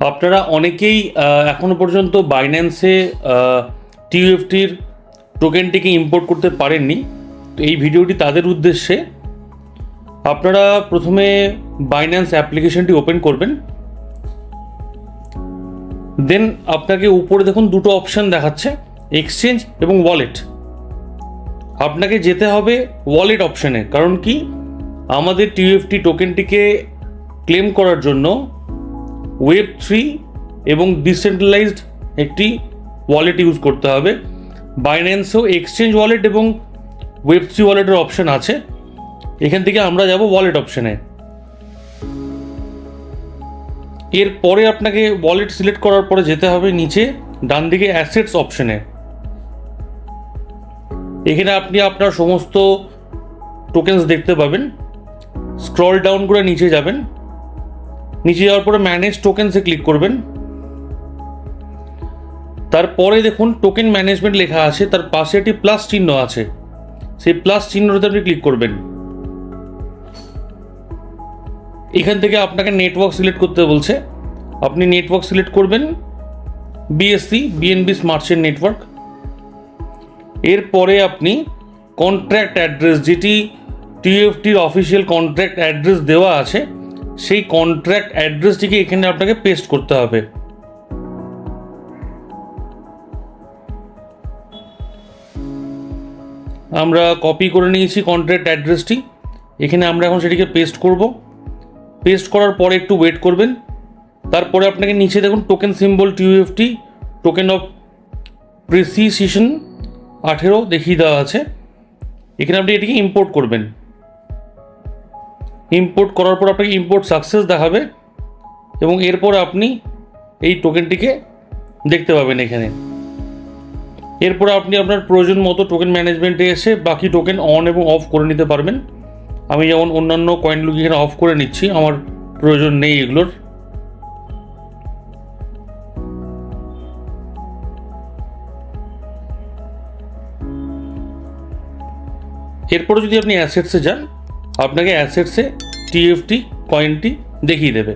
আপনারা অনেকেই এখনও পর্যন্ত বাইন্যান্সে টিউএফটির টোকেনটিকে ইম্পোর্ট করতে পারেননি। তো এই ভিডিওটি তাদের উদ্দেশ্যে। আপনারা প্রথমে বাইন্যান্স অ্যাপ্লিকেশনটি ওপেন করবেন। দেন আপনাকে উপরে দেখুন দুটো অপশান দেখাচ্ছে এক্সচেঞ্জ এবং ওয়ালেট আপনাকে যেতে হবে ওয়ালেট অপশানে কারণ কি? আমাদের টিউএফটি টোকেনটিকে ক্লেম করার জন্য ওয়েব থ্রি এবং ডিসেন্ট্রালাইজড একটি ওয়ালেট ইউজ করতে হবে। বাইন্যান্সেও এক্সচেঞ্জ ওয়ালেট এবং ওয়েব থ্রি ওয়ালেটের অপশান আছে। এখান থেকে আমরা যাব ওয়ালেট অপশানে এরপরে আপনাকে ওয়ালেট সিলেক্ট করার পরে যেতে হবে নিচে, ডান দিকে অ্যাসেটস অপশানে এখানে আপনি আপনার সমস্ত টোকেন্স দেখতে পাবেন। স্ক্রল ডাউন করে নিচে যাবেন। নিচে যাওয়ার পরে ম্যানেজ টোকেন্সে ক্লিক করবেন। তারপরে দেখুন টোকেন ম্যানেজমেন্ট লেখা আছে, তার পাশে একটি প্লাস চিহ্ন আছে। সেই প্লাস চিহ্নটাতে আপনি ক্লিক করবেন। এখান থেকে আপনাকে নেটওয়ার্ক সিলেক্ট করতে বলছে। আপনি নেটওয়ার্ক সিলেক্ট করবেন BSC BNB smart chain network এরপরে আপনি কন্ট্রাক্ট অ্যাড্রেস যেটি টিএফটির অফিসিয়াল কন্ট্রাক্ট অ্যাড্রেস দেওয়া আছে সেই কন্ট্রাক্ট অ্যাড্রেসটিকে এখানে আপনাকে পেস্ট করতে হবে। আমরা কপি করে নিয়েছি কন্ট্রাক্ট অ্যাড্রেসটি এখানে আমরা এখন সেটিকে পেস্ট করব। পেস্ট করার পরে একটু ওয়েট করবেন। তারপরে আপনাকে নিচে দেখুন token symbol টিউএফটি token of precision আঠেরো দেখিয়ে দেওয়া আছে। এখানে আপনি এটিকে ইম্পোর্ট করবেন। ইম্পোর্ট করার পর আপনাকে ইম্পোর্ট সাকসেস দেখাবে এবং এরপর আপনি এই টোকেনটিকে দেখতে পাবেন এখানে। এরপর আপনি আপনার প্রয়োজন মতো টোকেন ম্যানেজমেন্টে এসে বাকি টোকেন অন এবং অফ করে নিতে পারবেন। আমি যেমন অন্যান্য কয়েনগুলো এখানে অফ করে নিচ্ছি, আমার প্রয়োজন নেই এগুলোর। এরপরে যদি আপনি অ্যাসেটসে যান আপনাকে অ্যাসেটসে টিএফটি কয়েনটি দেখিয়ে দেবে।